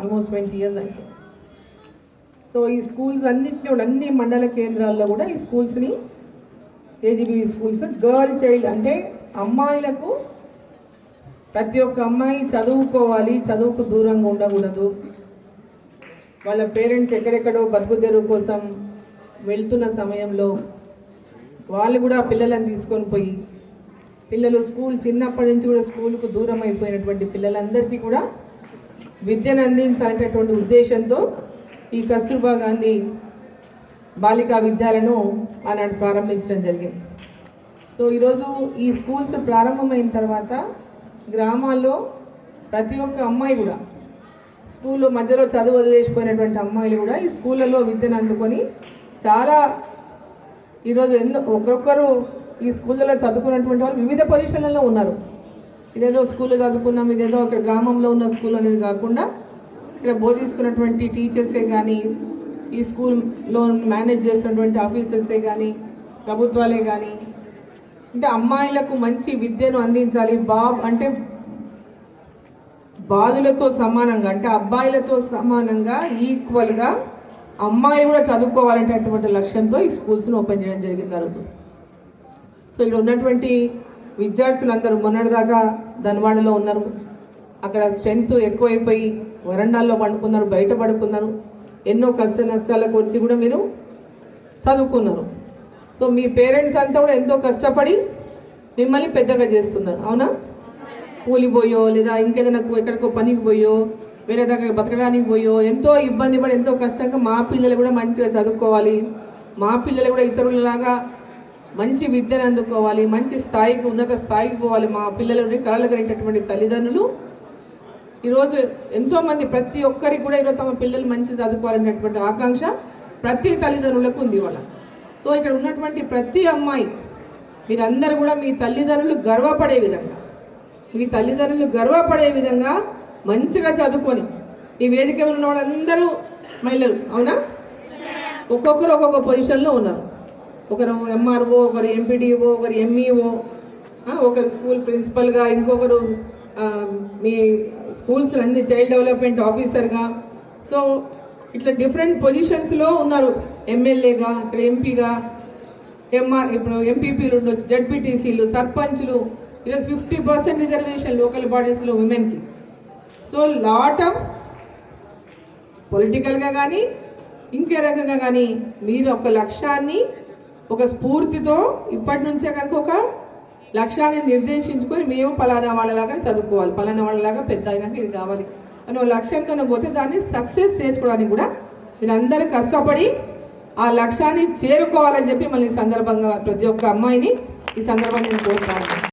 Almost twenty years అయితే so ఈ schools అన్నింటినీ కూడా అన్ని మండల కేంద్రాల్లో కూడా ఈ స్కూల్స్ని ఏజీబీవీ స్కూల్స్ గర్ల్ చైల్డ్ అంటే అమ్మాయిలకు ప్రతి ఒక్క అమ్మాయి చదువుకోవాలి చదువుకు దూరంగా ఉండకూడదు. వాళ్ళ పేరెంట్స్ ఎక్కడెక్కడో బతుకు తెరువు కోసం వెళ్తున్న సమయంలో వాళ్ళు కూడా పిల్లలను తీసుకొని పోయి పిల్లలు స్కూల్ చిన్నప్పటి నుంచి కూడా స్కూల్కు దూరం అయిపోయినటువంటి పిల్లలందరికీ కూడా విద్యను అందించాలనేటటువంటి ఉద్దేశంతో ఈ కస్తూర్బా గాంధీ బాలికా విద్యాలను ఆనాడు ప్రారంభించడం జరిగింది. సో ఈరోజు ఈ స్కూల్స్ ప్రారంభమైన తర్వాత గ్రామాల్లో ప్రతి ఒక్క అమ్మాయి కూడా స్కూల్లో మధ్యలో చదువు వదిలేసిపోయినటువంటి అమ్మాయిలు కూడా ఈ స్కూళ్ళలో విద్యను అందుకొని చాలా ఈరోజు ఎన్నో ఒక్కొక్కరు ఈ స్కూళ్ళలో చదువుకున్నటువంటి వాళ్ళు వివిధ పొజిషన్లలో ఉన్నారు. ఇదేదో స్కూల్లో చదువుకున్నాం ఇదేదో ఒక గ్రామంలో ఉన్న స్కూల్ అనేది కాకుండా ఇక్కడ బోధిస్తున్నటువంటి టీచర్సే కానీ ఈ స్కూల్లో మేనేజ్ చేస్తున్నటువంటి ఆఫీసర్సే కానీ ప్రభుత్వాలే కానీ అంటే అమ్మాయిలకు మంచి విద్యను అందించాలి. బా అంటే బాలులతో సమానంగా అంటే అబ్బాయిలతో సమానంగా ఈక్వల్గా అమ్మాయిలు కూడా చదువుకోవాలనేటటువంటి లక్ష్యంతో ఈ స్కూల్స్ను ఓపెన్ చేయడం జరిగింది ఆ రోజు. సో ఇక్కడ ఉన్నటువంటి విద్యార్థులందరూ మొన్నటిదాకా ధనవాడలో ఉన్నారు. అక్కడ స్ట్రెంగ్త్ ఎక్కువైపోయి వరండాల్లో పండుకున్నారు బయట పడుకున్నారు. ఎన్నో కష్ట నష్టాలకు వచ్చి కూడా మీరు చదువుకున్నారు. సో మీ పేరెంట్స్ అంతా కూడా ఎంతో కష్టపడి మిమ్మల్ని పెద్దగా చేస్తున్నారు. అవునా? కూలిపోయో లేదా ఇంకేదైనా ఎక్కడికో పనికి పోయో వేరే దగ్గర బతకడానికి పోయో ఎంతో ఇబ్బంది పడి ఎంతో కష్టంగా మా పిల్లలు కూడా మంచిగా చదువుకోవాలి. మా పిల్లలు కూడా ఇతరులలాగా మంచి విద్యను అందుకోవాలి మంచి స్థాయికి ఉన్నత స్థాయికి పోవాలి మా పిల్లలని కళలు కలిగినటువంటి తల్లిదండ్రులు. ఈరోజు ఎంతోమంది ప్రతి ఒక్కరికి కూడా ఈరోజు తమ పిల్లలు మంచి చదువుకోవాలనేటువంటి ఆకాంక్ష ప్రతి తల్లిదండ్రులకు ఉంది ఇవాళ. సో ఇక్కడ ఉన్నటువంటి ప్రతి అమ్మాయి మీరందరూ కూడా మీ తల్లిదండ్రులు గర్వపడే విధంగా మీ తల్లిదండ్రులు గర్వపడే విధంగా మంచిగా చదువుకొని ఈ వేదిక ఉన్న వాళ్ళందరూ మహిళలు అవునా? ఒక్కొక్కరు ఒక్కొక్క పొజిషన్లో ఉన్నారు. ఒకరు ఎంఆర్ఓ ఒకరు ఎంపీడీఓ ఒకరు ఎంఈఓ ఒకరు స్కూల్ ప్రిన్సిపల్గా ఇంకొకరు మీ స్కూల్స్ అన్ని చైల్డ్ డెవలప్మెంట్ ఆఫీసర్గా. సో ఇట్లా డిఫరెంట్ పొజిషన్స్లో ఉన్నారు. ఎమ్మెల్యేగా ఇక్కడ ఎంపీగా ఎంఆర్ ఇప్పుడు ఎంపీపీలు ఉండొచ్చు జడ్పీటీసీలు సర్పంచ్లు. ఈరోజు ఫిఫ్టీ పర్సెంట్ రిజర్వేషన్ లోకల్ బాడీస్లో ఉమెన్కి. సో లాట్ ఆఫ్ పొలిటికల్గా కానీ ఇంకే రకంగా కానీ మీరు ఒక లక్ష్యాన్ని ఒక స్ఫూర్తితో ఇప్పటి నుంచే కనుక ఒక లక్ష్యాన్ని నిర్దేశించుకొని మేము పలానా వాళ్ళలాగా చదువుకోవాలి పలానా వాళ్ళలాగా పెద్ద అయినాక ఇది కావాలి అని ఒక లక్ష్యంతో పోతే దాన్ని సక్సెస్ చేసుకోవడానికి కూడా మీరందరూ కష్టపడి ఆ లక్ష్యాన్ని చేరుకోవాలని చెప్పి మళ్ళీ ఈ సందర్భంగా ప్రతి ఒక్క అమ్మాయిని ఈ సందర్భంగా నేను కోరుతాను